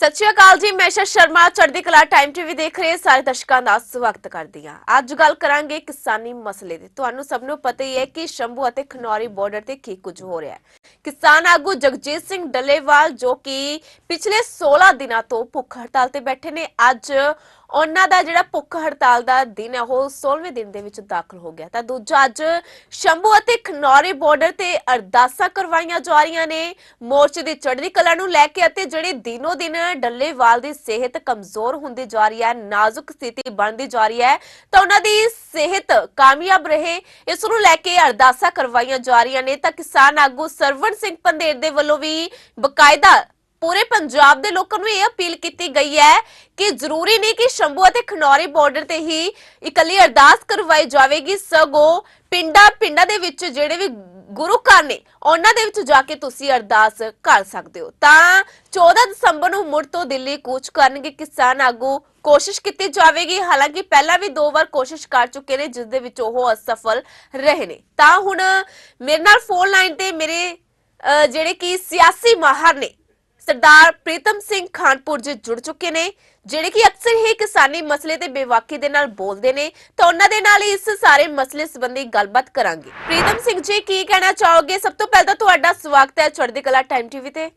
ਸਤਿ ਸ਼੍ਰੀ ਅਕਾਲ ਜੀ, ਮੈਂ ਸ਼ਰਮਾ, ਚੜ੍ਹਦੀ ਕਲਾ ਟਾਈਮ ਟੀਵੀ ਦੇਖ ਰਹੇ ਸਾਰੇ ਦਰਸ਼ਕਾਂ ਦਾ ਸਵਾਗਤ ਕਰਦੀ ਹਾਂ। ਅੱਜ ਗੱਲ ਕਰਾਂਗੇ ਕਿਸਾਨੀ ਮਸਲੇ ਦੀ। ਤੁਹਾਨੂੰ ਸਭ ਨੂੰ ਪਤਾ ਹੀ ਹੈ ਕਿ ਸ਼ੰਭੂ ਅਤੇ ਖਨੌਰੀ ਬਾਰਡਰ ਤੇ ਕੀ ਕੁਝ ਹੋ ਰਿਹਾ ਹੈ। ਕਿਸਾਨ ਆਗੂ ਜਗਜੀਤ ਸਿੰਘ ਡੱਲੇਵਾਲ, ਜੋ ਕਿ ਪਿਛਲੇ 16 ਦਿਨਾਂ ਤੋਂ ਭੁੱਖ ਹੜਤਾਲ ਤੇ ਬੈਠੇ ਨੇ, ਅੱਜ ਉਹਨਾਂ ਦਾ ਜਿਹੜਾ ਭੁੱਖ ਹੜਤਾਲ ਦਾ ਦਿਨ ਹੈ, ਉਹ 16ਵੇਂ ਦਿਨ ਦੇ ਵਿੱਚ ਦਾਖਲ ਹੋ ਗਿਆ। ਤਾਂ ਦੂਜਾ ਅੱਜ ਸ਼ੰਭੂ ਅਤੇ ਖਨੌਰੀ ਬਾਰਡਰ ਤੇ ਅਰਦਾਸਾਂ ਕਰਵਾਈਆਂ ਜਾ ਰਹੀਆਂ ਨੇ। ਮੋਰਚੇ ਦੀ ਚੜ੍ਹਦੀ ਕਲਾ ਨੂੰ ਲੈ ਕੇ ਅਤੇ ਜਿਹੜੇ ਦਿਨੋ ਦਿਨ ਡੱਲੇਵਾਲ ਦੀ ਸਿਹਤ ਕਮਜ਼ੋਰ ਹੁੰਦੀ ਜਾ ਰਹੀ ਹੈ, ਨਾਜ਼ੁਕ ਸਥਿਤੀ ਬਣਦੀ ਜਾ ਰਹੀ ਹੈ, ਤਾਂ ਉਹਨਾਂ ਦੀ ਸਿਹਤ ਕਾਮਯਾਬ ਰਹੇ। ਇਸ ਨੂੰ ਲੈ ਕੇ ਅਰਦਾਸਾਂ ਕਰਵਾਈਆਂ ਜਾ ਰਹੀਆਂ ਨੇ। ਤਾਂ ਕਿਸਾਨ ਆਗੂ ਸਰਵਣ ਸਿੰਘ ਪੰਦੇਰ ਦੇ ਵੱਲੋਂ ਵੀ ਬਕਾਇਦਾ ਪੂਰੇ ਪੰਜਾਬ ਦੇ ਲੋਕਾਂ ਨੂੰ ਇਹ ਅਪੀਲ ਕੀਤੀ ਗਈ ਹੈ ਕਿ ਜ਼ਰੂਰੀ ਨਹੀਂ ਕਿ ਸ਼ੰਭੂ ਅਤੇ ਖਨੌਰੀ ਬਾਰਡਰ ਤੇ ਹੀ ਇਕੱਲੀ ਅਰਦਾਸ ਕਰਵਾਈ ਜਾਵੇਗੀ। ਸਗੋਂ ਪਿੰਡਾਂ ਪਿੰਡਾਂ ਦੇ ਵਿੱਚ ਜਿਹੜੇ ਵੀ ਗੁਰੂ ਘਰ ਨੇ, ਉਹਨਾਂ ਦੇ ਵਿੱਚ ਜਾ ਕੇ ਤੁਸੀਂ ਅਰਦਾਸ ਕਰ ਸਕਦੇ ਹੋ। ਤਾਂ 14 ਦਸੰਬਰ ਨੂੰ ਮੁੜ ਤੋਂ ਦਿੱਲੀ ਕੂਚ ਕਰਨਗੇ ਕਿਸਾਨ ਆਗੂ। ਕੋਸ਼ਿਸ਼ ਕੀਤੀ ਜਾਵੇਗੀ, ਹਾਲਾਂਕਿ ਪਹਿਲਾਂ ਵੀ ਦੋ ਵਾਰ ਕੋਸ਼ਿਸ਼ ਕਰ ਚੁੱਕੇ ਨੇ, ਜਿਸ ਦੇ ਵਿੱਚ ਉਹ ਅਸਫਲ ਰਹੇ ਨੇ। ਤਾਂ ਹੁਣ ਮੇਰੇ ਨਾਲ ਫੋਨ ਲਾਈਨ ਤੇ ਮੇਰੇ ਜਿਹੜੇ ਕਿ ਸਿਆਸੀ ਮਾਹਰ ਨੇ ਸਰਦਾਰ ਪ੍ਰੀਤਮ ਸਿੰਘ ਖਾਨਪੁਰ ਜੀ ਜੁੜ ਚੁੱਕੇ ਨੇ ਜਿਹੜੇ ਕਿ ਅਕਸਰ ਹੀ ਕਿਸਾਨੀ ਮਸਲੇ ਤੇ ਬੇਵਾਕੀ ਦੇ ਨਾਲ ਬੋਲਦੇ ਨੇ ਤਾਂ ਉਹਨਾਂ ਦੇ ਨਾਲ ਇਸ ਸਾਰੇ ਮਸਲੇ ਸੰਬੰਧੀ ਗੱਲਬਾਤ ਕਰਾਂਗੇ। ਪ੍ਰੀਤਮ ਸਿੰਘ ਜੀ ਕੀ ਕਹਿਣਾ ਚਾਹੋਗੇ? ਸਭ ਤੋਂ ਪਹਿਲਾਂ ਤਾਂ ਤੁਹਾਡਾ ਸਵਾਗਤ ਹੈ ਚੜ੍ਹਦੀ ਕਲਾ ਟਾਈਮ ਟੀਵੀ ਤੇ।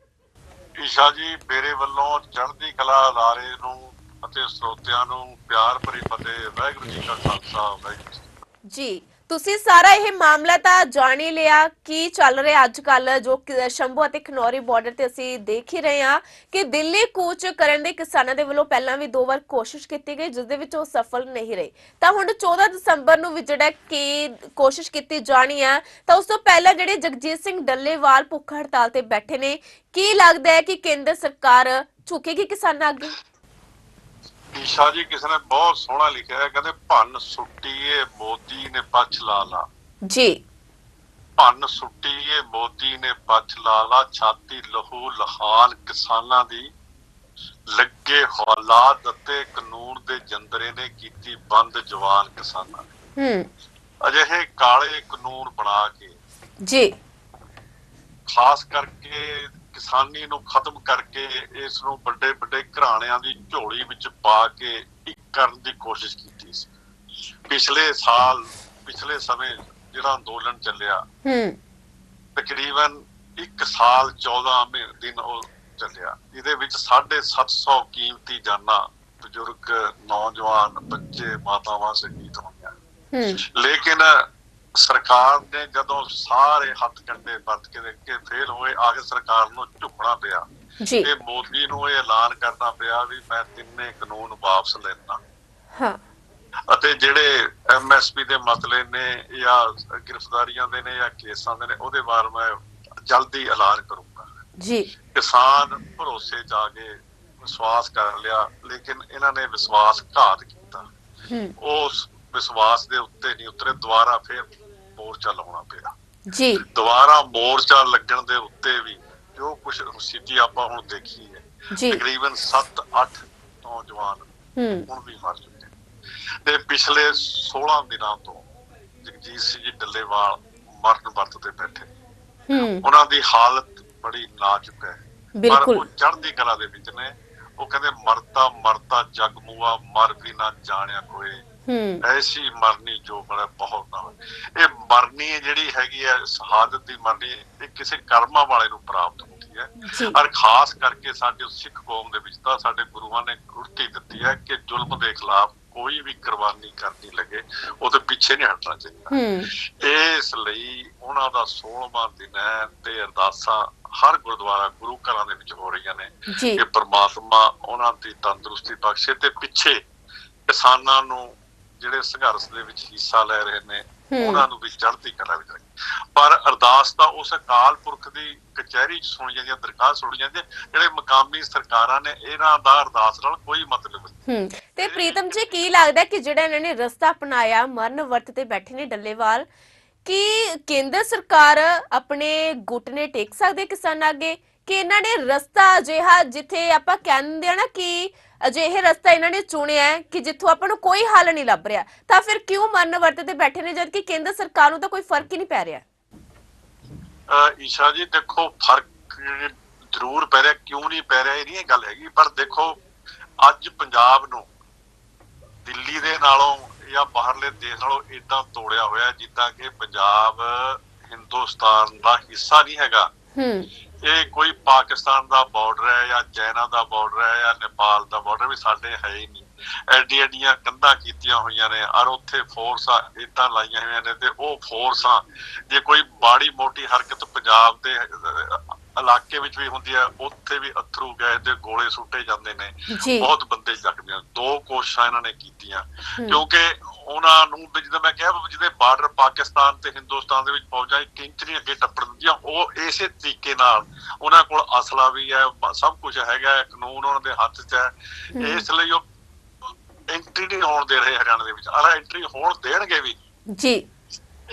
ਈਸ਼ਾ ਜੀ ਮੇਰੇ ਵੱਲੋਂ ਚੜ੍ਹਦੀ ਕਲਾ ਅਦਾਰੇ ਨੂੰ ਅਤੇ ਸਰੋਤਿਆਂ ਨੂੰ ਪਿਆਰ ਭਰੀ ਫਤਿਹ ਵਾਹਿਗੁਰੂ ਜੀ ਕਾ ਖਾਲਸਾ ਵਾਹਿਗੁਰੂ। ਜੀ ਤੁਸੀਂ ਸਾਰਾ ਇਹ ਮਾਮਲਾ ਤਾਂ ਜਾਣ ਹੀ ਲਿਆ। ਕੀ ਚੱਲ ਰਿਹਾ ਅੱਜ ਕੱਲ ਜੋ ਸ਼ੰਭੂ ਅਤੇ ਖਨੌਰੀ ਬਾਰਡਰ ਤੇ ਅਸੀਂ ਦੇਖ ਹੀ ਰਹੇ ਹਾਂ ਕਿ ਦਿੱਲੀ ਕੂਚ ਕਰਨ ਦੇ ਕਿਸਾਨਾਂ ਦੇ ਵੱਲੋਂ ਪਹਿਲਾਂ ਵੀ ਦੋ ਵਾਰ ਕੋਸ਼ਿਸ਼ ਕੀਤੀ ਗਈ, ਜਿਸ ਦੇ ਵਿੱਚ ਉਹ ਸਫਲ ਨਹੀਂ ਰਹੇ। ਤਾਂ ਹੁਣ 14 ਦਸੰਬਰ ਨੂੰ ਵੀ ਜਿਹੜਾ ਕਿ ਕੋਸ਼ਿਸ਼ ਕੀਤੀ ਜਾਣੀ ਹੈ ਤਾਂ ਉਸ ਤੋਂ ਪਹਿਲਾਂ ਜਿਹੜੇ ਜਗਜੀਤ ਸਿੰਘ ਡੱਲੇਵਾਲ ਭੁੱਖ ਹੜਤਾਲ ਤੇ ਬੈਠੇ ਨੇ, ਕੀ ਲੱਗਦਾ ਹੈ ਕਿ ਕੇਂਦਰ ਸਰਕਾਰ ਝੁਕੇਗੀ ਕਿਸਾਨਾਂ ਅੱਗੇ? ਈਸ਼ਾ ਜੀ ਕਿਸੇ ਨੇ ਬਹੁਤ ਸੋਹਣਾ ਲਿਖਿਆ ਹੈ ਕਹਿੰਦੇ ਭੰਨ ਸੁੱਟੀਏ ਮੋਦੀ ਨੇ ਪੱਛ ਲਾ ਲਾ ਜੀ। ਭੰਨ ਸੁੱਟੀਏ ਮੋਦੀ ਨੇ ਪੱਛ ਲਾ ਲਾ ਛਾਤੀ ਲਹੂ ਲਹਾਨ ਕਿਸਾਨਾਂ ਦੀ। ਲੱਗੇ ਹੌਲਾਦ ਅਤੇ ਕਾਨੂੰਨ ਦੇ ਜੰਦਰੇ ਨੇ ਕੀਤੀ ਬੰਦ ਜਵਾਨ ਕਿਸਾਨਾਂ ਦੀ। ਹੂੰ। ਅਜਿਹੇ ਕਾਲੇ ਕਾਨੂੰਨ ਬਣਾ ਕੇ ਜੀ। ਖਾਸ ਕਰਕੇ ਕਿਸਾਨੀ ਨੂੰ ਖਤਮ ਕਰਕੇ ਇਸ ਨੂੰ ਵੱਡੇ ਵੱਡੇ ਘਰਾਣਿਆਂ ਦੀ ਝੋਲੀ ਵਿੱਚ ਪਾ ਕੇ ਇੱਕ ਕਰਨ ਦੀ ਕੋਸ਼ਿਸ਼ ਕੀਤੀ ਸੀ। ਪਿਛਲੇ ਸਾਲ ਪਿਛਲੇ ਸਮੇਂ ਜਿਹੜਾ ਅੰਦੋਲਨ ਚੱਲਿਆ ਹੂੰ। ਤਕਰੀਬਨ 1 ਸਾਲ 14 ਮਹੀਨੇ ਦਿਨ ਉਹ ਚੱਲਿਆ। ਇਹਦੇ ਵਿੱਚ 750 ਕੀਮਤੀ ਜਾਨਾਂ ਬਜ਼ੁਰਗ ਨੌਜਵਾਨ ਬੱਚੇ ਮਾਤਾਵਾਂ ਸ਼ਹੀਦ ਹੋਈਆਂ। ਹੂੰ। ਲੇਕਿਨ ਸਰਕਾਰ ਨੇ ਜਦੋਂ ਸਾਰੇ ਹੱਥ ਕੰਡੇ ਵਰਤ ਕੇ ਦੇਖੇ ਫੇਲ ਹੋਏ ਆ ਕੇ ਸਰਕਾਰ ਨੂੰ ਝੁਕਣਾ ਪਿਆ। ਜੀ। ਤੇ ਮੋਦੀ ਨੂੰ ਇਹ ਐਲਾਨ ਕਰਨਾ ਪਿਆ ਵੀ ਮੈਂ ਤਿੰਨੇ ਕਾਨੂੰਨ ਵਾਪਸ ਲੈਣਾ ਹਾਂ। ਅਤੇ ਜਿਹੜੇ ਐਮਐਸਪੀ ਦੇ ਮਸਲੇ ਨੇ ਜਾਂ ਗ੍ਰਿਫਤਾਰੀਆਂ ਦੇ ਨੇ ਜਾਂ ਕੇਸਾਂ ਦੇ ਨੇ ਉਹਦੇ ਬਾਰੇ ਮੈਂ ਜਲਦੀ ਐਲਾਨ ਕਰੂੰਗਾ। ਜੀ। ਕਿਸਾਨ ਭਰੋਸੇ ਆ ਕੇ ਵਿਸ਼ਵਾਸ ਕਰ ਲਿਆ ਲੇਕਿਨ ਇਹਨਾਂ ਨੇ ਵਿਸ਼ਵਾਸ ਘਾਤ ਕੀਤਾ। ਉਸ ਵਿਸ਼ਵਾਸ ਦੇ ਉੱਤੇ ਨਹੀਂ ਉਤਰੇ ਦੁਬਾਰਾ ਫਿਰ ਮੋਰਚਾ ਲਾਉਣਾ ਪਿਆ। ਜੀ। ਦੁਬਾਰਾ ਮੋਰਚਾ ਲੱਗਣ ਦੇ ਉੱਤੇ ਵੀ ਜੋ ਕੁਝ ਸਥਿਤੀ ਆਪਾਂ ਹੁਣ ਦੇਖੀ ਹੈ ਜੀ। ਤਕਰੀਬਨ 7-8 ਨੌਜਵਾਨ ਹੁਣ ਵੀ ਮਰ ਚੁੱਕੇ ਨੇ। ਤੇ ਪਿਛਲੇ 16 ਦਿਨਾਂ ਤੋਂ ਜਗਜੀਤ ਸਿੰਘ ਜੀ ਡੱਲੇਵਾਲ ਮਰਨ ਵਰਤ ਤੇ ਬੈਠੇ ਹੂੰ। ਉਹਨਾਂ ਦੀ ਹਾਲਤ ਬੜੀ ਨਾਜ਼ੁਕ ਹੈ। ਪਰ ਉਹ ਚੜ੍ਹਦੀ ਕਲਾ ਦੇ ਵਿੱਚ ਨੇ। ਉਹ ਕਹਿੰਦੇ ਮਰਤਾ ਮਰਤਾ ਜਗ ਮੂਆ ਮਰ ਵੀ ਨਾ ਜਾਣਿਆ ਕੋਈ। ਹੂੰ ਐਸੀ ਮਰਨੀ ਜੋ ਬੜਾ ਬਹੁਤ ਨਾ। ਇਹ ਮਰਨੀ ਜਿਹੜੀ ਹੈਗੀ ਹੈ ਸ਼ਹਾਦਤ ਦੀ ਮਰਨੀ ਇਹ ਕਿਸੇ ਕਰਮਾਂ ਵਾਲੇ ਨੂੰ ਪ੍ਰਾਪਤ ਹੁੰਦੀ ਹੈ। ਔਰ ਖਾਸ ਕਰਕੇ ਸਾਡੇ ਸਿੱਖ ਕੌਮ ਦੇ ਵਿੱਚ ਤਾਂ ਸਾਡੇ ਗੁਰੂਆਂ ਨੇ ਗੁਰਤੀ ਦਿੱਤੀ ਹੈ ਕਿ ਜ਼ੁਲਮ ਦੇ ਖਿਲਾਫ ਕੋਈ ਵੀ ਕੁਰਬਾਨੀ ਕਰਨੀ ਲੱਗੇ ਉਹਦੇ ਪਿੱਛੇ ਨਹੀਂ ਹਟਣਾ ਚਾਹੀਦਾ। ਹੂੰ। ਇਸ ਲਈ ਉਹਨਾਂ ਦਾ 16ਵਾਂ ਦਿਨ ਹੈ ਤੇ ਅਰਦਾਸਾਂ ਹਰ ਗੁਰਦੁਆਰਾ ਗੁਰੂ ਘਰਾਂ ਦੇ ਵਿੱਚ ਹੋ ਰਹੀਆਂ ਨੇ ਕਿ ਪ੍ਰਮਾਤਮਾ ਉਹਨਾਂ ਦੀ ਤੰਦਰੁਸਤੀ ਬਖਸ਼ੇ ਤੇ ਪਿੱਛੇ ਕਿਸਾਨਾਂ ਨੂੰ ਜਿਹੜੇ ਸੰਘਰਸ਼ ਦੇ ਵਿੱਚ ਹਿੱਸਾ ਲੈ ਰਹੇ ਨੇ। ਉਹਨਾਂ ਨੂੰ ਵੀ ਚੜ੍ਹਦੀ ਕਲਾ ਵਿੱਚ ਰੱਖੇ। ਪਰ ਅਰਦਾਸ ਤਾਂ ਉਸ ਅਕਾਲ ਪੁਰਖ ਦੀ ਕਚਹਿਰੀ 'ਚ ਸੁਣੀ ਜਾਂਦੀ ਹੈ ਦਰਖਾਸਤ ਸੁਣੀ ਜਾਂਦੀ ਹੈ ਜਿਹੜੇ ਮਕਾਮੀ ਸਰਕਾਰਾਂ ਨੇ ਇਹਨਾਂ ਦਾ ਅਰਦਾਸ ਨਾਲ ਕੋਈ ਮਤਲਬ ਨਹੀਂ। ਤੇ ਪ੍ਰੀਤਮ ਜੀ ਕੀ ਲੱਗਦਾ ਕਿ ਜਿਹੜਾ ਇਹਨਾਂ ਨੇ ਰਸਤਾ ਅਪਣਾਇਆ ਮਰਨ ਵਰਤ ਤੇ ਬੈਠੇ ਨੇ ਡੱਲੇਵਾਲ ਕਿ ਕੇਂਦਰ ਸਰਕਾਰ ਆਪਣੇ ਗੁੱਟ ਨੇ ਟੇਕ ਸਕਦੇ ਕਿਸਾਨਾਂ ਅੱਗੇ? ਕਿ ਇਹਨਾਂ ਨੇ ਰਸਤਾ ਅਜਿਹਾ ਜਿੱਥੇ ਆਪਾਂ ਕਹਿੰਦੇ ਆ ਨਾ ਕਿ ਅਜਿਹੇ ਰਸਤਾ ਇਹਨਾਂ ਨੇ ਚੁਣਿਆ ਹੈ ਕਿ ਜਿੱਥੋਂ ਆਪਾਂ ਨੂੰ ਕੋਈ ਹੱਲ ਨਹੀਂ ਲੱਭ ਰਿਹਾ। ਤਾਂ ਫਿਰ ਕਿਉਂ ਮਰਨ ਵਰਤ ਤੇ ਬੈਠੇ ਨੇ ਜਦ ਕਿ ਕੇਂਦਰ ਸਰਕਾਰ ਨੂੰ ਤਾਂ ਕੋਈ ਫ਼ਰਕ ਹੀ ਨਹੀਂ ਪੈ ਰਿਹਾ? ਈਸ਼ਾ ਜੀ ਦੇਖੋ ਫ਼ਰਕ ਜ਼ਰੂਰ ਪੈ ਰਿਹਾ ਕਿਉਂ ਨਹੀਂ ਪੈ ਰਿਹਾ ਇਹ ਨਹੀਂ ਗੱਲ ਹੈਗੀ। ਪਰ ਦੇਖੋ ਅੱਜ ਪੰਜਾਬ ਨੂੰ ਦਿੱਲੀ ਦੇ ਨਾਲੋਂ ਜਾਂ ਬਾਹਰਲੇ ਦੇਸ਼ ਨਾਲੋਂ ਇਦਾਂ ਤੋੜਿਆ ਹੋਇਆ ਜਿੱਦਾਂ ਕਿ ਪੰਜਾਬ ਹਿੰਦੁਸਤਾਨ ਦਾ ਹਿੱਸਾ ਨਹੀਂ ਹੈਗਾ। ਹੂੰ। ਇਹ ਕੋਈ ਪਾਕਿਸਤਾਨ ਦਾ ਬਾਰਡਰ ਹੈ ਜਾਂ ਚਾਈਨਾ ਦਾ ਬਾਰਡਰ ਹੈ ਜਾਂ ਨੇਪਾਲ ਦਾ ਬਾਰਡਰ ਵੀ ਸਾਡੇ ਹੈ ਹੀ ਨਹੀਂ। ਐਡੀ ਐਡੀਆਂ ਕੰਧਾਂ ਕੀਤੀਆਂ ਹੋਈਆਂ ਨੇ ਔਰ ਉੱਥੇ ਫੋਰਸਾਂ ਇਦਾਂ ਲਾਈਆਂ ਹੋਈਆਂ ਨੇ ਤੇ ਉਹ ਫੋਰਸਾਂ ਜੇ ਕੋਈ ਬਾੜੀ ਮੋਟੀ ਹਰਕਤ ਪੰਜਾਬ ਦੇ ਇਲਾਕੇ ਵਿੱਚ ਵੀ ਹੁੰਦੀ ਹੈ ਉੱਥੇ ਵੀ ਅਥਰੂ ਗਏ ਤੇ ਗੋਲੇ ਸੁੱਟੇ ਜਾਂਦੇ ਨੇ। ਬਹੁਤ ਬੰਦੇ ਜ਼ਖਮੀ ਹੋਏ ਦੋ ਕੋਸ਼ਿਸ਼ਾਂ ਇਹਨਾਂ ਨੇ ਕੀਤੀਆਂ। ਕਿਉਂਕਿ ਉਹਨਾਂ ਨੂੰ ਜਿੱਦਾਂ ਮੈਂ ਕਿਹਾ ਜਿਹਦੇ ਬਾਰਡਰ ਪਾਕਿਸਤਾਨ ਤੇ ਹਿੰਦੁਸਤਾਨ ਦੇ ਵਿੱਚ ਫੌਜਾਂ ਇੱਕ ਇੰਚ ਨਹੀਂ ਅੱਗੇ ਟੱਪਣ ਦਿੰਦੀਆਂ ਉਹ ਇਸੇ ਤਰੀਕੇ ਨਾਲ ਉਹਨਾਂ ਕੋਲ ਅਸਲਾ ਵੀ ਹੈ ਸਭ ਕੁਝ ਹੈਗਾ ਕਾਨੂੰਨ ਉਹਨਾਂ ਦੇ ਹੱਥ 'ਚ ਹੈ। ਹੂੰ। ਇਸ ਲਈ ਉਹ ਐਂਟਰੀ ਨਹੀਂ ਹੋਣ ਦੇ ਰਹੇ ਹਰਿਆਣਾ ਦੇ ਵਿੱਚ। ਅਲਾ ਐਂਟਰੀ ਹੋਣ ਦੇਣਗੇ ਵੀ। ਜੀ।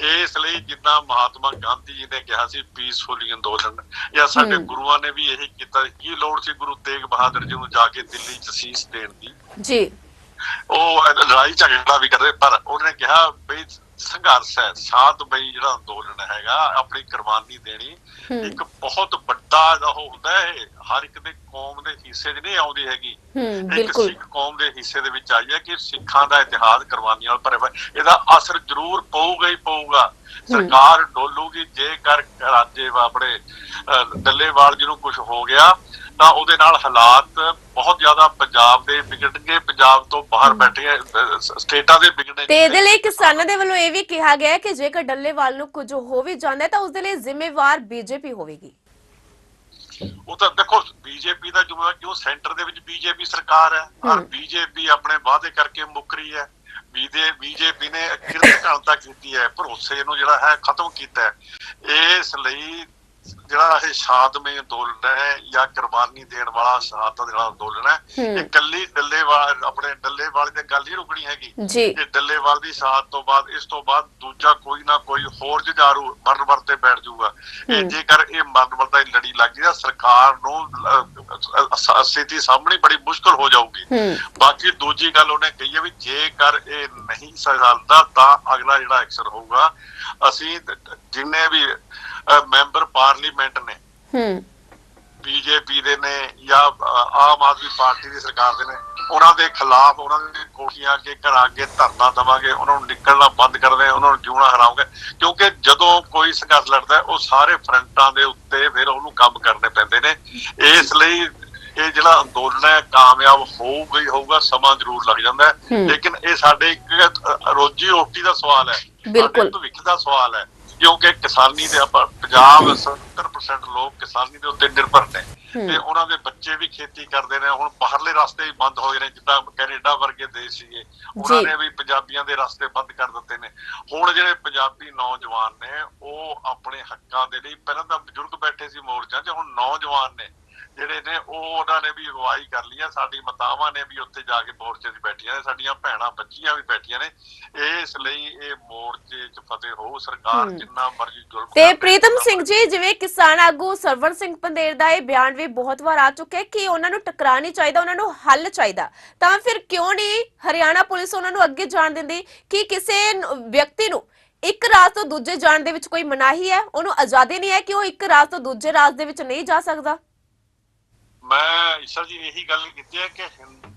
ਇਸ ਲਈ ਜਿੱਦਾਂ ਮਹਾਤਮਾ ਗਾਂਧੀ ਜੀ ਨੇ ਕਿਹਾ ਸੀ ਪੀਸਫੁਲੀ ਅੰਦੋਲਨ ਜਾਂ ਸਾਡੇ। ਗੁਰੂਆਂ ਨੇ ਵੀ ਇਹੀ ਕੀਤਾ ਕੀ ਲੋੜ ਸੀ ਗੁਰੂ ਤੇਗ ਬਹਾਦਰ ਜੀ ਨੂੰ ਜਾ ਕੇ ਦਿੱਲੀ 'ਚ ਸੀਸ ਦੇਣ ਦੀ? ਜੀ। ਉਹ ਲੜਾਈ ਝਗੜਾ ਵੀ ਕਰਦੇ ਪਰ ਉਹਨੇ ਕਿਹਾ ਬਈ ਸੰਘਰਸ਼ ਹੈ। ਸ਼ਾਂਤਮਈ ਜਿਹੜਾ ਅੰਦੋਲਨ ਹੈਗਾ ਆਪਣੀ ਕੁਰਬਾਨੀ ਦੇਣੀ ਇੱਕ ਬਹੁਤ ਵੱਡਾ ਉਹ ਹੁੰਦਾ ਹੈ ਹਰ ਇੱਕ ਦੇ ਕੌਮ ਦੇ ਹਿੱਸੇ 'ਚ ਨਹੀਂ ਆਉਂਦੀ ਹੈਗੀ। ਇੱਕ ਸਿੱਖ ਕੌਮ ਦੇ ਹਿੱਸੇ ਦੇ ਵਿੱਚ ਆਈ ਹੈ ਕਿ ਸਿੱਖਾਂ ਦਾ ਇਤਿਹਾਸ ਕੁਰਬਾਨੀਆਂ ਨਾਲ ਭਰਿਆ ਹੋਇਆ। ਇਹਦਾ ਅਸਰ ਜ਼ਰੂਰ ਪਊਗਾ ਹੀ ਪਊਗਾ। ਸਰਕਾਰ ਡੋਲੂਗੀ ਜੇਕਰ ਰਾਜੇ ਆਪਣੇ ਅਹ, ਡੱਲੇਵਾਲ ਜੀ ਨੂੰ ਕੁਝ ਹੋ ਗਿਆ ਤਾਂ ਉਹਦੇ ਨਾਲ ਹਾਲਾਤ ਬਹੁਤ ਜ਼ਿਆਦਾ ਪੰਜਾਬ ਦੇ ਵਿਗੜਨਗੇ ਪੰਜਾਬ ਤੋਂ ਬਾਹਰ ਬੈਠੇ ਸਟੇਟਾਂ ਦੇ ਵਿਗੜਨੇ ਤੇ ਇਹਦੇ ਲਈ ਕਿਸਾਨਾਂ ਦੇ ਵੱਲੋਂ ਇਹ ਵੀ ਕਿਹਾ ਗਿਆ ਹੈ ਕਿ ਜੇਕਰ ਡੱਲੇਵਾਲ ਨੂੰ ਕੁਝ ਹੋ ਵੀ ਜਾਂਦਾ ਹੈ ਤਾਂ ਉਸ ਦੇ ਲਈ ਜ਼ਿੰਮੇਵਾਰ ਬੀਜੇਪੀ ਹੋਵੇਗੀ। ਉਹ ਤਾਂ ਦੇਖੋ ਬੀਜੇਪੀ ਦਾ ਕਿਉਂ? ਸੈਂਟਰ ਦੇ ਵਿੱਚ ਬੀਜੇਪੀ ਸਰਕਾਰ ਹੈ। ਔਰ। ਬੀਜੇਪੀ ਆਪਣੇ ਵਾਅਦੇ ਕਰਕੇ ਮੁੱਕਰੀ ਹੈ। ਬੀਦੇ ਬੀਜੇਪੀ ਨੇ ਕਿਰਤ ਘਣਤਾ ਕੀਤੀ ਹੈ, ਭਰੋਸੇ ਨੂੰ ਜਿਹੜਾ ਹੈ ਖਤਮ ਕੀਤਾ ਹੈ। ਇਸ ਲਈ ਜਿਹੜਾ ਇਹ ਸ਼ਾਂਤਮਈ ਅੰਦੋਲਨ ਹੈ ਜਾਂ ਕੁਰਬਾਨੀ ਦੇਣ ਵਾਲਾ ਸ਼ਹਾਦਤ ਜਿਹੜਾ ਅੰਦੋਲਨ ਹੈ ਹੂੰ। ਇਹ ਕੱਲੀ ਡੱਲੇਵਾਲ ਆਪਣੇ ਡੱਲੇਵਾਲ ਦੀ ਗੱਲ ਨਹੀਂ ਰੁਕਣੀ ਹੈਗੀ। ਜੀ। ਇਹ ਡੱਲੇਵਾਲ ਦੀ ਸ਼ਹਾਦਤ ਤੋਂ ਬਾਅਦ ਇਸ ਤੋਂ ਬਾਅਦ ਦੂਜਾ ਕੋਈ ਨਾ ਕੋਈ ਹੋਰ ਜੁਝਾਰੂ ਮਰਨ ਵਰਤੇ ਬੈਠ ਜਾਊਗਾ। ਇਹ ਹੂੰ। ਜੇਕਰ ਇਹ ਮਰਨ ਵਰਤਾ ਦੀ ਲੜੀ ਲੱਗ ਗਈ ਤਾਂ ਸਰਕਾਰ ਨੂੰ ਸਥਿਤੀ ਸਾਹਮਣੇ ਬੜੀ ਮੁਸ਼ਕਲ ਹੋ ਜਾਊਗੀ। ਹੂੰ। ਬਾਕੀ ਦੂਜੀ ਗੱਲ ਉਹਨੇ ਕਹੀ ਹੈ ਵੀ ਜੇਕਰ ਇਹ ਨਹੀਂ ਸੰਭਾਲਦਾ ਤਾਂ ਅਗਲਾ ਜਿਹੜਾ ਐਕਸ਼ਨ ਹੋਊਗਾ ਅਸੀਂ ਜਿੰਨੇ ਵੀ ਪਾਰਲੀਮੈਂਟ ਨੇ। ਹੂੰ। ਬੀਜੇਪੀ ਦੇ ਨੇ ਜਾਂ ਆਮ ਆਦਮੀ ਪਾਰਟੀ ਦੀ ਸਰਕਾਰ ਦੇ ਨੇ ਉਹਨਾਂ ਦੇ ਖਿਲਾਫ ਉਹਨਾਂ ਦੇ ਕੋਠੀਆਂ ਅੱਗੇ ਘਰਾਂ ਅੱਗੇ ਧਰਨਾ ਦੇਵਾਂਗੇ ਉਹਨਾਂ ਨੂੰ ਨਿਕਲਣਾ ਬੰਦ ਕਰਦੇ ਉਹਨਾਂ ਨੂੰ ਜਿਉਣਾ ਹਰਾਉਂਗੇ। ਕਿਉਂਕਿ ਜਦੋਂ ਕੋਈ ਸੰਘਰਸ਼ ਲੜਦਾ ਉਹ ਸਾਰੇ ਫਰੰਟਾਂ ਦੇ ਉੱਤੇ ਫਿਰ ਉਹਨੂੰ ਕੰਮ ਕਰਨੇ ਪੈਂਦੇ ਨੇ। ਇਸ ਲਈ ਇਹ ਜਿਹੜਾ ਅੰਦੋਲਨ ਹੈ ਕਾਮਯਾਬ ਹੋਊਗਾ ਹੀ ਹੋਊਗਾ ਸਮਾਂ ਜ਼ਰੂਰ ਲੱਗ ਜਾਂਦਾ। ਲੇਕਿਨ ਇਹ ਸਾਡੇ ਇੱਕ ਰੋਜੀ ਰੋਟੀ ਦਾ ਸਵਾਲ ਹੈ ਬਿਲਕੁਲ। ਭਵਿੱਖ ਦਾ ਸਵਾਲ ਹੈ। ਕਿਉਂਕਿ ਕਿਸਾਨੀ ਦੇ ਆਪਾਂ ਪੰਜਾਬ 70% ਲੋਕ ਕਿਸਾਨੀ ਦੇ ਉੱਤੇ ਨਿਰਭਰ ਨੇ। ਤੇ ਉਹਨਾਂ ਦੇ ਬੱਚੇ ਵੀ ਖੇਤੀ ਕਰਦੇ ਨੇ। ਹੁਣ ਬਾਹਰਲੇ ਰਸਤੇ ਵੀ ਬੰਦ ਹੋਏ ਨੇ ਜਿੱਦਾਂ ਕੈਨੇਡਾ ਵਰਗੇ ਦੇਸ਼ ਸੀਗੇ। ਉਹਨਾਂ। ਨੇ ਵੀ ਪੰਜਾਬੀਆਂ ਦੇ ਰਸਤੇ ਬੰਦ ਕਰ ਦਿੱਤੇ ਨੇ। ਹੁਣ ਜਿਹੜੇ ਪੰਜਾਬੀ ਨੌਜਵਾਨ ਨੇ ਉਹ ਆਪਣੇ ਹੱਕਾਂ ਦੇ ਲਈ ਪਹਿਲਾਂ ਤਾਂ ਬਜ਼ੁਰਗ ਬੈਠੇ ਸੀ ਮੋਰਚਾ 'ਚ ਹੁਣ ਨੌਜਵਾਨ ਨੇ। ਜਿਹੜੇ ਨੇ ਉਹ ਉਹਨਾਂ ਨੇ ਵੀ ਅਗਵਾਈ ਕਰ ਲਈ ਆ। ਸਾਡੀ ਮਾਤਾਵਾਂ ਨੇ ਵੀ ਉੱਥੇ ਜਾ ਕੇ ਮੋਰਚੇ 'ਚ ਬੈਠੀਆਂ ਨੇ। ਸਾਡੀਆਂ ਭੈਣਾਂ ਬੱਚੀਆਂ ਵੀ ਬੈਠੀਆਂ ਨੇ। ਇਸ ਲਈ ਇਹ ਮੋਰਚੇ 'ਚ ਫਤਿਹ ਹੋ ਸਰਕਾਰ। ਜਿੰਨਾ ਮਰਜ਼ੀ ਜ਼ੁਲਮ ਤੇ ਪ੍ਰੀਤਮ ਸਿੰਘ ਜੀ ਜਿਵੇਂ ਕਿਸਾਨ ਆਗੂ ਸਰਵਣ ਸਿੰਘ ਪੰਦੇਰ ਦਾ ਇਹ ਬਿਆਨ ਵੀ ਬਹੁਤ ਵਾਰ ਆ ਚੁੱਕਿਆ ਕਿ ਉਹਨਾਂ ਨੂੰ ਟਕਰਾ ਨਹੀਂ ਚਾਹੀਦਾ ਉਹਨਾਂ ਨੂੰ ਹੱਲ ਚਾਹੀਦਾ। ਤਾਂ ਫਿਰ ਕਿਉਂ ਨਹੀਂ ਹਰਿਆਣਾ ਪੁਲਿਸ ਉਹਨਾਂ ਨੂੰ ਅੱਗੇ ਜਾਣ ਦਿੰਦੀ ਕਿ ਕਿਸੇ ਵਿਅਕਤੀ ਨੂੰ ਇੱਕ ਰਾਜ ਤੋਂ ਦੂਜੇ ਜਾਣ ਦੇ ਵਿੱਚ ਕੋਈ ਮਨਾਹੀ ਹੈ? ਉਹਨੂੰ ਆਜ਼ਾਦੀ ਨਹੀਂ ਹੈ ਕਿ ਉਹ ਇੱਕ ਰਾਜ ਤੋਂ ਦੂਜੇ ਰਾਜ ਦੇ ਵਿੱਚ ਨਹੀਂ ਜਾ ਸਕਦਾ? ਮੈਂ ਈਸ਼ਾ ਜੀ ਇਹੀ ਗੱਲ ਕੀਤੀ ਹੈ ਕਿ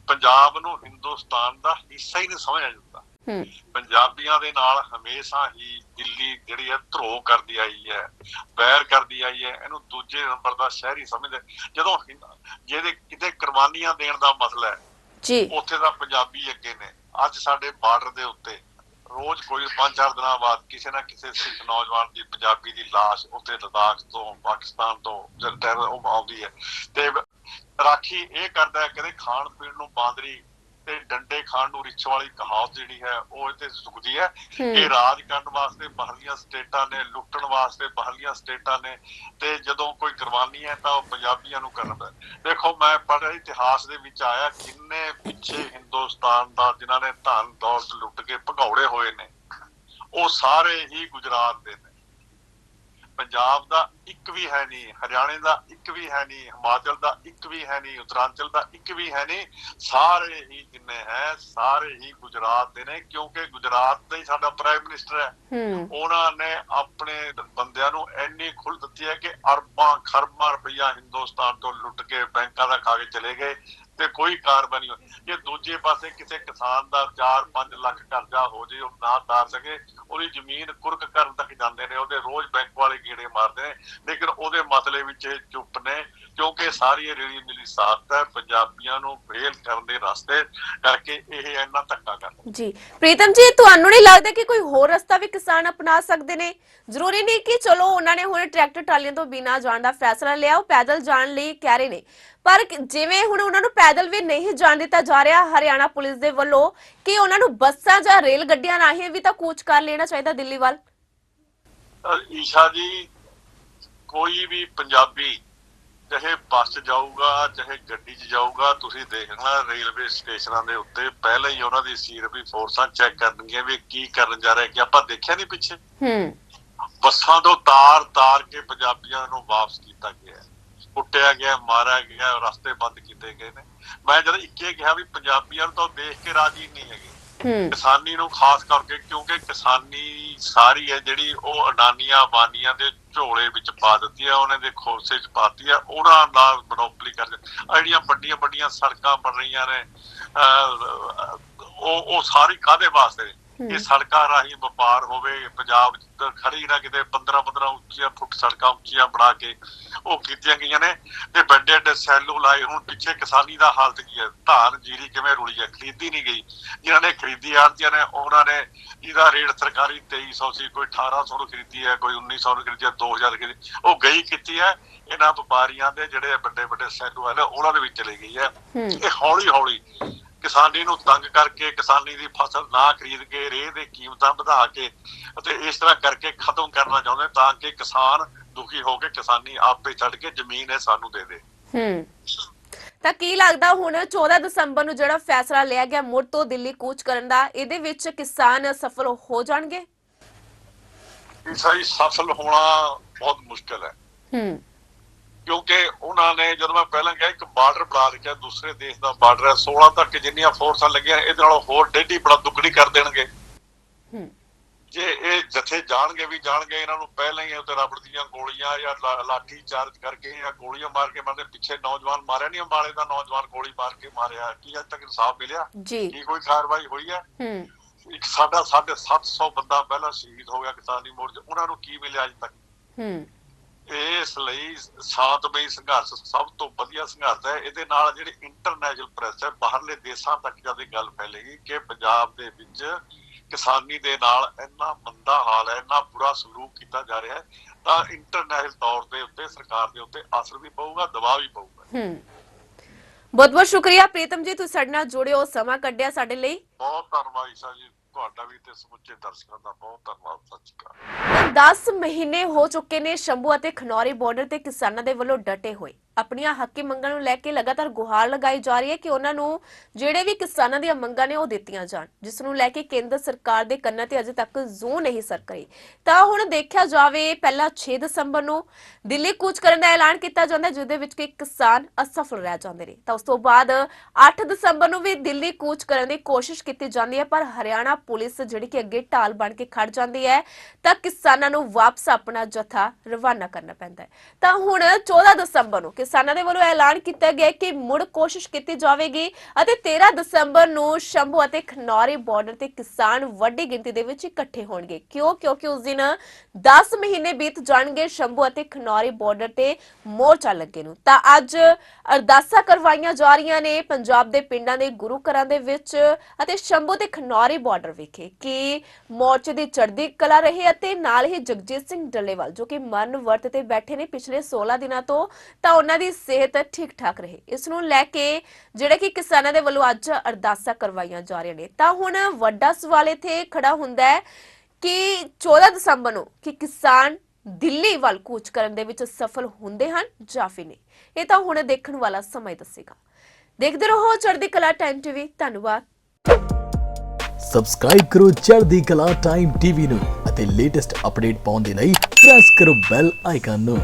ਪੰਜਾਬ ਨੂੰ ਹਿੰਦੁਸਤਾਨ ਦਾ ਹਿੱਸਾ ਹੀ ਨਹੀਂ ਸਮਝਿਆ ਜਾਂਦਾ। ਪੰਜਾਬੀਆਂ ਦੇ ਨਾਲ ਹਮੇਸ਼ਾ ਹੀ ਦਿੱਲੀ ਜਿਹੜੀ ਹੈ ਧਰੋ ਕਰਦੀ ਆਈ ਹੈ ਬੈਰ ਕਰਦੀ ਆਈ ਹੈ ਇਹਨੂੰ ਦੂਜੇ ਨੰਬਰ ਦਾ ਸ਼ਹਿਰੀ ਸਮਝਦੇ। ਜਦੋਂ ਹਿੰਦ- ਜਿਹਦੇ ਕਿਤੇ ਕੁਰਬਾਨੀਆਂ ਦੇਣ ਦਾ ਮਸਲਾ ਹੈ ਜੀ। ਉੱਥੇ ਦਾ ਪੰਜਾਬੀ ਅੱਗੇ ਨੇ। ਅੱਜ ਸਾਡੇ ਬਾਰਡਰ ਦੇ ਉੱਤੇ ਰੋਜ਼ ਕੋਈ ਪੰਜ ਚਾਰ ਦਿਨਾਂ ਬਾਅਦ ਕਿਸੇ ਨਾ ਕਿਸੇ ਸਿੱਖ ਨੌਜਵਾਨ ਦੀ ਪੰਜਾਬੀ ਦੀ ਲਾਸ਼ ਉੱਥੇ ਲਦਾਖ ਤੋਂ ਪਾਕਿਸਤਾਨ ਤੋਂ ਜਦ ਟੈਰਰ ਉਹ ਆਉਂਦੀ ਹੈ। ਤੇ ਰਾਖੀ ਇਹ ਕਰਦਾ ਹੈ ਕਦੇ ਖਾਣ ਪੀਣ ਨੂੰ ਬਾਂਦਰੀ ਤੇ ਡੰਡੇ ਖਾਣ ਨੂੰ ਰਿਛ ਵਾਲੀ ਕਹਾਵਤ ਜਿਹੜੀ ਹੈ ਉਹ ਇੱਥੇ ਸੁਖਦੀ ਹੈ। ਇਹ ਰਾਜ ਕਰਨ ਵਾਸਤੇ ਬਾਹਰਲੀਆਂ ਸਟੇਟਾਂ ਨੇ ਲੁੱਟਣ ਵਾਸਤੇ ਬਾਹਰਲੀਆਂ ਸਟੇਟਾਂ ਨੇ ਤੇ ਜਦੋਂ ਕੋਈ ਕੁਰਬਾਨੀ ਹੈ ਤਾਂ ਉਹ ਪੰਜਾਬੀਆਂ ਨੂੰ ਕਰਨਾ ਦੇਖੋ ਮੈਂ ਪੜ੍ਹਿਆ ਇਤਿਹਾਸ ਦੇ ਵਿੱਚ ਆਇਆ ਕਿੰਨੇ ਪਿੱਛੇ ਹਿੰਦੁਸਤਾਨ ਦਾ ਜਿਨ੍ਹਾਂ ਨੇ ਧਨ ਦੌਲਤ ਲੁੱਟ ਕੇ ਭਗੌੜੇ ਹੋਏ ਨੇ ਉਹ ਸਾਰੇ ਹੀ ਗੁਜਰਾਤ ਦੇ ਨੇ। ਪੰਜਾਬ ਦਾ ਇੱਕ ਵੀ ਹੈ ਨਹੀਂ ਹਰਿਆਣੇ ਦਾ ਇੱਕ ਵੀ ਹੈ ਨਹੀਂ ਹਿਮਾਚਲ ਦਾ ਇੱਕ ਵੀ ਹੈ ਨਹੀਂ ਉੱਤਰਾਂਚਲ ਦਾ ਇੱਕ ਵੀ ਹੈ ਨਹੀਂ ਸਾਰੇ ਹੀ ਜਿੰਨੇ ਹੈ ਸਾਰੇ ਹੀ ਗੁਜਰਾਤ ਦੇ ਨੇ ਕਿਉਂਕਿ ਗੁਜਰਾਤ ਦਾ ਹੀ ਸਾਡਾ ਪ੍ਰਾਈਮ ਮਿਨਿਸਟਰ ਹੈ। ਉਹਨਾਂ ਨੇ ਆਪਣੇ ਬੰਦਿਆਂ ਨੂੰ ਇੰਨੀ ਖੁੱਲ ਦਿੱਤੀ ਹੈ ਕਿ ਅਰਬਾਂ ਖਰਬਾਂ ਰੁਪਈਆ ਹਿੰਦੁਸਤਾਨ ਤੋਂ ਲੁੱਟ ਕੇ ਬੈਂਕਾਂ ਦਾ ਖਾ ਕੇ ਚਲੇ ਗਏ। ਤੇ ਕੋਈ ਕਾਰਵਾਈ ਨਹੀਂ ਹੋਈ। ਜੇ ਦੂਜੇ ਪਾਸੇ ਕਿਸੇ ਕਿਸਾਨ ਦਾ 4-5 ਲੱਖ ਕਰਜ਼ਾ ਹੋ ਜੇ, ਉਹ ਨਾ ਤਾਰ ਸਕੇ, ਉਹਦੀ ਜ਼ਮੀਨ ਕੁਰਕ ਕਰਨ ਤੱਕ ਜਾਂਦੇ ਨੇ, ਉਹਦੇ ਰੋਜ਼ ਬੈਂਕ ਵਾਲੇ ਕੀੜੇ ਮਾਰਦੇ ਨੇ, ਲੇਕਿਨ ਉਹਦੇ ਮਸਲੇ ਵਿੱਚ ਚੁੱਪ ਨੇ, ਕਿਉਂਕਿ ਸਾਰੀ ਇਹ ਮਿਲੀ ਸਾਥ ਹੈ, ਪੰਜਾਬੀਆਂ ਨੂੰ ਫੇਲ ਕਰਨ ਦੇ ਰਸਤੇ ਕਰਕੇ ਇਹ ਇੰਨਾ ਧੱਕਾ ਕਰਦੇ ਜੀ। ਪ੍ਰੀਤਮ ਜੀ, ਤੁਹਾਨੂੰ ਨਹੀਂ ਲੱਗਦਾ ਕਿ ਕੋਈ ਹੋਰ ਰਸਤਾ ਵੀ ਕਿਸਾਨ ਅਪਣਾ ਸਕਦੇ ਨੇ? ਜ਼ਰੂਰੀ ਨਹੀਂ ਕਿ ਚਲੋ ਉਹਨਾਂ ਨੇ ਹੁਣ ਟਰੈਕਟਰ ਟਰਾਲੀਆਂ ਤੋਂ ਬਿਨਾਂ ਜਾਣ ਦਾ ਫੈਸਲਾ ਲਿਆ, ਉਹ ਪੈਦਲ ਜਾਣ ਲਈ ਕਹਿ ਰਹੇ ਨੇ। ਪਰ ਜਿਵੇਂ ਹੁਣ ਉਹਨਾਂ ਨੂੰ ਪੈਦਲ ਵੀ ਨਹੀਂ ਜਾਣ ਦਿੱਤਾ ਜਾ ਰਿਹਾ ਹਰਿਆਣਾ ਪੁਲਿਸ ਦੇ ਵੱਲੋਂ ਕਿ ਉਹਨਾਂ ਨੂੰ ਬੱਸਾਂ ਜਾਂ ਰੇਲ ਗੱਡੀਆਂ ਰਾਹੀਂ ਵੀ ਤਾਂ ਕੂਚ ਕਰ ਲੈਣਾ ਚਾਹੀਦਾ ਦਿੱਲੀ ਵੱਲ? ਈਸ਼ਾ ਜੀ ਕੋਈ ਵੀ ਪੰਜਾਬੀ ਚਾਹੇ ਬੱਸ 'ਚ ਜਾਊਗਾ ਚਾਹੇ ਗੱਡੀ 'ਚ ਜਾਊਗਾ ਤੁਸੀਂ ਦੇਖਣਾ ਰੇਲਵੇ ਸਟੇਸ਼ਨਾਂ ਦੇ ਉੱਤੇ ਪਹਿਲਾਂ ਹੀ ਉਹਨਾਂ ਦੀ ਸੀਆਰਪੀ ਫੋਰਸਾਂ ਚੈੱਕ ਕਰਨਗੀਆਂ ਵੀ ਕੀ ਕਰਨ ਜਾ ਰਹੇ ਕਿ ਆਪਾਂ ਦੇਖਿਆ ਨਹੀਂ ਪਿੱਛੇ? ਹੂੰ। ਬੱਸਾਂ ਤੋਂ ਤਾਰ-ਤਾਰ ਕੇ ਪੰਜਾਬੀਆਂ ਨੂੰ ਵਾਪਸ ਕੀਤਾ ਗਿਆ। ਕੁੱਟਿਆ ਗਿਆ ਮਾਰਿਆ ਗਿਆ ਰਸਤੇ ਬੰਦ ਕੀਤੇ ਗਏ ਨੇ। ਮੈਂ ਜਦ ਇੱਕੇ ਕਿਹਾ ਵੀ ਪੰਜਾਬੀਆਂ ਨੂੰ ਤਾਂ ਦੇਖ ਕੇ ਰਾਜੀ ਨਹੀਂ ਹੈਗੇ। ਕਿਸਾਨੀ ਨੂੰ ਖਾਸ ਕਰਕੇ ਕਿਉਂਕਿ ਕਿਸਾਨੀ ਸਾਰੀ ਹੈ ਜਿਹੜੀ ਉਹ ਅਡਾਨੀਆਂ ਬਾਨੀਆਂ ਦੇ ਝੋਲੇ ਵਿੱਚ ਪਾ ਦਿੱਤੀ ਹੈ ਉਹਨਾਂ ਦੇ ਖੋਸੇ 'ਚ ਪਾਤੀ ਹੈ ਉਹਨਾਂ ਨਾਲ ਮਨੋਪਲੀ ਕਰ ਆ ਜਿਹੜੀਆਂ ਵੱਡੀਆਂ ਵੱਡੀਆਂ ਸੜਕਾਂ ਬਣ ਰਹੀਆਂ ਨੇ ਉਹ ਉਹ ਸਾਰੀ ਕਾਦੇ ਵਾਸਤੇ। ਇਹ ਸੜਕਾਂ ਰਾਹੀਂ ਵਪਾਰ ਹੋਵੇ ਪੰਜਾਬ ਤਾਂ ਖੜੀ ਨਾ ਕਿਤੇ 15 15 ਉੱਚੀਆਂ ਫੁੱਟ ਸੜਕਾਂ ਉੱਚੀਆਂ ਬਣਾ ਕੇ ਉਹ ਕੀਤੀਆਂ ਗਈਆਂ ਨੇ ਤੇ ਵੱਡੇ ਵੱਡੇ ਸੈਲੂ ਲਾਏ ਹੁਣ ਪਿੱਛੇ ਕਿਸਾਨੀ ਦਾ ਹਾਲਤ ਕੀ ਹੈ? ਧਾਨ ਜੀਰੀ ਕਿਵੇਂ ਰੁਲੀ ਹੈ? ਖਰੀਦੀ ਨਹੀਂ ਗਈ। ਜਿਨ੍ਹਾਂ ਨੇ ਖਰੀਦੀ ਆੜਤੀਆਂ ਨੇ ਉਹਨਾਂ ਨੇ ਇਹਦਾ ਰੇਟ ਸਰਕਾਰੀ 2300 ਸੀ ਕੋਈ 1800 ਨੂੰ ਖਰੀਦੀ ਹੈ ਕੋਈ 1900 ਨੂੰ ਖਰੀਦੀ ਹੈ 2000 ਖਰੀਦੀ ਉਹ ਗਈ ਕੀਤੀ ਹੈ ਇਹਨਾਂ ਵਪਾਰੀਆਂ ਦੇ ਜਿਹੜੇ ਵੱਡੇ ਵੱਡੇ ਸੈਲੂ ਹੈ ਉਹਨਾਂ ਦੇ ਵਿੱਚ ਚਲੀ ਗਈ ਹੂੰ। ਇਹ ਹੌਲੀ ਹੌਲੀ ਕਿਸਾਨੀ ਨੂੰ ਤੰਗ ਕਰਕੇ ਕਿਸਾਨੀ ਦੀ ਫਸਲ ਨਾ ਖਰੀਦ ਕੇ ਰੇਹ ਦੇ ਕੀਮਤਾਂ ਵਧਾ ਕੇ ਅਤੇ ਇਸ ਤਰ੍ਹਾਂ ਕਰਕੇ ਖਤਮ ਕਰਨਾ ਚਾਹੁੰਦੇ ਤਾਂ ਕਿ ਕਿਸਾਨ ਦੁਖੀ ਹੋ ਕੇ ਕਿਸਾਨੀ ਆਪੇ ਛੱਡ ਕੇ ਜ਼ਮੀਨ ਇਹ ਸਾਨੂੰ ਦੇ ਦੇ। ਹੂੰ। ਤਾਂ ਕੀ ਲੱਗਦਾ ਹੁਣ 14 ਦਸੰਬਰ ਨੂੰ ਜਿਹੜਾ ਫੈਸਲਾ ਲਿਆ ਗਿਆ ਮੁੜ ਤੋਂ ਦਿੱਲੀ ਕੂਚ ਕਰਨ ਦਾ ਇਹਦੇ ਵਿੱਚ ਕਿਸਾਨ ਸਫਲ ਹੋ ਜਾਣਗੇ? ਇਸ ਸਫਲ ਹੋਣਾ ਬਹੁਤ ਮੁਸ਼ਕਲ ਹੈ। ਹੂੰ। ਕਿਉਂਕਿ ਉਹਨਾਂ ਨੇ ਜਦੋਂ ਮੈਂ ਪਹਿਲਾਂ ਕਿਹਾ ਇੱਕ ਬਾਰਡਰ ਬਣਾ ਰੱਖਿਆ ਦੂਸਰੇ ਦੇਸ਼ ਦਾ ਬਾਰਡਰ ਹੈ 16 ਤੱਕ ਜਿੰਨੀਆਂ ਫੋਰਸਾਂ ਲੱਗੀਆਂ ਇਹਦੇ ਨਾਲੋਂ ਹੋਰ ਡੇਢੀ ਬੜਾ ਦੁੱਗਣੀ ਕਰ ਦੇਣਗੇ। ਹੂੰ। ਜੇ ਇਹ ਜਥੇ ਜਾਣਗੇ ਵੀ ਜਾਣਗੇ ਇਹਨਾਂ ਨੂੰ ਪਹਿਲਾਂ ਹੀ ਉੱਤੇ ਰਬੜ ਦੀਆਂ ਗੋਲੀਆਂ ਜਾਂ ਲਾਠੀ ਚਾਰਜ ਕਰਕੇ ਜਾਂ ਗੋਲੀਆਂ ਮਾਰ ਕੇ ਮਾਰਦੇ ਪਿੱਛੇ ਨੌਜਵਾਨ ਮਾਰਿਆ ਨਹੀਂ ਅੰਬਾਲੇ ਦਾ ਨੌਜਵਾਨ ਗੋਲੀ ਮਾਰ ਕੇ ਮਾਰਿਆ। ਕੀ ਅੱਜ ਤੱਕ ਇਨਸਾਫ ਮਿਲਿਆ? ਜੀ। ਕੀ ਕੋਈ ਕਾਰਵਾਈ ਹੋਈ ਹੈ? ਹੂੰ। ਇੱਕ ਸਾਡਾ ਸਾਢੇ 700 ਬੰਦਾ ਪਹਿਲਾਂ ਸ਼ਹੀਦ ਹੋ ਗਿਆ ਕਿਸਾਨੀ ਮੋਰਚੇ ਉਹਨਾਂ ਨੂੰ ਕੀ ਮਿਲਿਆ ਅੱਜ ਤੱਕ? ਹੂੰ। ਇਸ ਲਈ ਸ਼ਾਂਤਮਈ ਸੰਘਰਸ਼ ਸਭ ਤੋਂ ਵਧੀਆ ਸੰਘਰਸ਼ ਹੈ। ਇਹਦੇ ਨਾਲ ਜਿਹੜੀ ਇੰਟਰਨੈਸ਼ਨਲ ਪ੍ਰੈਸ ਹੈ ਬਾਹਰਲੇ ਦੇਸ਼ਾਂ ਤੱਕ ਜਦ ਇਹ ਗੱਲ ਫੈਲੇਗੀ ਕਿ ਪੰਜਾਬ ਦੇ ਵਿੱਚ ਕਿਸਾਨੀ ਦੇ ਨਾਲ ਇੰਨਾ ਮੰਦਾ ਹਾਲ ਹੈ ਇੰਨਾ ਬੁਰਾ ਸਲੂਕ ਕੀਤਾ ਜਾ ਰਿਹਾ ਹੈ ਤਾਂ ਇੰਟਰਨੈਸ਼ਨਲ ਤੌਰ ਦੇ ਉੱਤੇ ਸਰਕਾਰ ਦੇ ਉੱਤੇ ਅਸਰ ਵੀ ਪਊਗਾ ਦਬਾਅ ਵੀ ਪਊਗਾ। ਹੂੰ। ਬਹੁਤ ਬਹੁਤ ਸ਼ੁਕਰੀਆ ਪ੍ਰੀਤਮ ਜੀ ਤੁਸੀਂ ਸਾਡੇ ਨਾਲ ਜੁੜੇ ਹੋ ਸਮਾਂ ਕੱਢਿਆ ਸਾਡੇ ਲਈ। ਬਹੁਤ ਧੰਨਵਾਦ ਈਸ਼ਾ ਜੀ। ਤੁਹਾਡਾ ਵੀ ਤੇ ਸਮੁੱਚੇ ਦਰਸ਼ਕਾਂ ਦਾ ਬਹੁਤ ਧੰਨਵਾਦ, ਸਤਿ ਸ਼੍ਰੀ ਅਕਾਲ। 10 ਮਹੀਨੇ ਹੋ ਚੁੱਕੇ ਨੇ ਸ਼ੰਭੂ ਅਤੇ ਖਨੌਰੀ ਬਾਰਡਰ ਤੇ ਕਿਸਾਨਾਂ ਦੇ ਵੱਲੋਂ ਡਟੇ ਹੋਏ। ਆਪਣੀਆਂ ਹੱਕੀ ਮੰਗਾਂ ਨੂੰ ਲੈ ਕੇ ਲਗਾਤਾਰ ਗੁਹਾਰ ਲਗਾਈ ਜਾ ਰਹੀ ਹੈ ਕਿ ਉਹਨਾਂ ਨੂੰ ਜਿਹੜੇ ਵੀ ਕਿਸਾਨਾਂ ਦੀਆਂ ਮੰਗਾਂ ਨੇ ਉਹ ਦਿੱਤੀਆਂ ਜਾਣ ਜਿਸ ਨੂੰ ਲੈ ਕੇ ਕੇਂਦਰ ਸਰਕਾਰ ਦੇ ਕੰਨਾਂ ਤੇ ਅਜੇ ਤੱਕ ਜ਼ੂ ਨਹੀਂ ਸਰਕਰੀ। ਤਾਂ ਹੁਣ ਦੇਖਿਆ ਜਾਵੇ ਪਹਿਲਾਂ 6 ਦਸੰਬਰ ਨੂੰ ਦਿੱਲੀ ਕੂਚ ਕਰਨ ਦਾ ਐਲਾਨ ਕੀਤਾ ਜਾਂਦਾ ਹੈ, ਜਿਹਦੇ ਵਿੱਚ ਕਿ ਕਿਸਾਨ ਅਸਫਲ ਰਹਿ ਜਾਂਦੇ ਨੇ। ਤਾਂ ਉਸ ਤੋਂ ਬਾਅਦ 8 ਦਸੰਬਰ ਨੂੰ ਵੀ ਦਿੱਲੀ ਕੂਚ ਕਰਨ ਦੀ ਕੋਸ਼ਿਸ਼ ਕੀਤੀ ਜਾਂਦੀ ਹੈ ਪਰ ਹਰਿਆਣਾ ਪੁਲਿਸ ਜਿਹੜੀ ਕਿ ਅੱਗੇ ਢਾਲ ਬਣ ਕੇ ਖੜ ਜਾਂਦੀ ਹੈ ਤਾਂ ਕਿਸਾਨਾਂ ਨੂੰ ਵਾਪਸ ਆਪਣਾ ਜਥਾ ਰਵਾਨਾ ਕਰਨਾ ਪੈਂਦਾ ਹੈ। ਤਾਂ ਹੁਣ 14 ਦਸੰਬਰ ਨੂੰ ਕਿਸਾਨਾਂ ਦੇ ਵੱਲੋਂ ਐਲਾਨ ਕੀਤਾ ਗਿਆ ਕਿ ਮੁੜ ਕੋਸ਼ਿਸ਼ ਕੀਤੀ ਜਾਵੇਗੀ ਅਤੇ 13 ਦਸੰਬਰ ਨੂੰ ਸ਼ੰਭੂ ਅਤੇ ਖਨੌਰੀ ਬਾਰਡਰ ਤੇ ਕਿਸਾਨ ਵੱਡੀ ਗਿਣਤੀ ਦੇ ਵਿੱਚ ਇਕੱਠੇ ਹੋਣਗੇ। ਕਿਉਂ? ਕਿਉਂਕਿ ਉਸ ਦਿਨ 10 ਮਹੀਨੇ ਬੀਤ ਜਾਣਗੇ ਸ਼ੰਭੂ ਅਤੇ ਖਨੌਰੀ ਬਾਰਡਰ ਤੇ ਮੋਰਚਾ ਲੱਗੇ ਨੂੰ। ਤਾਂ ਅੱਜ ਅਰਦਾਸਾਂ ਕਰਵਾਈਆਂ ਜਾ ਰਹੀਆਂ ਨੇ ਪੰਜਾਬ ਦੇ ਪਿੰਡਾਂ ਦੇ ਗੁਰੂ ਘਰਾਂ ਦੇ ਵਿੱਚ ਅਤੇ ਸ਼ੰਭੂ ਤੇ ਖਨੌਰੀ ਬਾਰਡਰ ਵਿਖੇ ਕਿ ਮੋਰਚੇ ਦੀ ਚੜ੍ਹਦੀ ਕਲਾ ਰਹੇ ਅਤੇ ਨਾਲ ਹੀ ਜਗਜੀਤ ਸਿੰਘ ਡੱਲੇਵਾਲ ਜੋ ਕਿ ਮਰਨ ਵਰਤ ਤੇ ਬੈਠੇ ਨੇ ਪਿਛਲੇ 16 ਦਿਨਾਂ ਤੋਂ, ਤਾਂ ਉਹਨਾਂ ਦੀ ਸਿਹਤ ਠੀਕ ਠਾਕ ਰਹੇ। ਇਸ ਨੂੰ ਲੈ ਕੇ ਜਿਹੜੇ ਕਿ ਕਿਸਾਨਾਂ ਦੇ ਵੱਲੋਂ ਅੱਜ ਅਰਦਾਸਾਂ ਕਰਵਾਈਆਂ ਜਾ ਰਹੀਆਂ ਨੇ। ਤਾਂ ਹੁਣ ਵੱਡਾ ਸਵਾਲ ਇੱਥੇ ਖੜਾ ਹੁੰਦਾ ਹੈ ਕਿ 14 ਦਸੰਬਰ ਨੂੰ ਕਿ ਕਿਸਾਨ ਦਿੱਲੀ ਵੱਲ ਕੂਚ ਕਰਨ ਦੇ ਵਿੱਚ ਸਫਲ ਹੁੰਦੇ ਹਨ ਜਾਂ ਫਿਰ ਨਹੀਂ? ਇਹ ਤਾਂ ਹੁਣ ਦੇਖਣ ਵਾਲਾ ਸਮਾਂ ਹੀ ਦੱਸੇਗਾ। ਦੇਖਦੇ ਰਹੋ ਚੜ੍ਹਦੀ ਕਲਾ ਟਾਈਮ ਟੀਵੀ। ਧੰਨਵਾਦ। ਸਬਸਕ੍ਰਾਈਬ ਕਰੋ ਚੜ੍ਹਦੀ ਕਲਾ ਟਾਈਮ ਟੀਵੀ ਨੂੰ ਅਤੇ ਲੇਟੈਸਟ ਅਪਡੇਟ ਪਾਉਣ ਦੇ ਲਈ ਪ੍ਰੈਸ ਕਰੋ ਬੈਲ ਆਈਕਨ ਨੂੰ।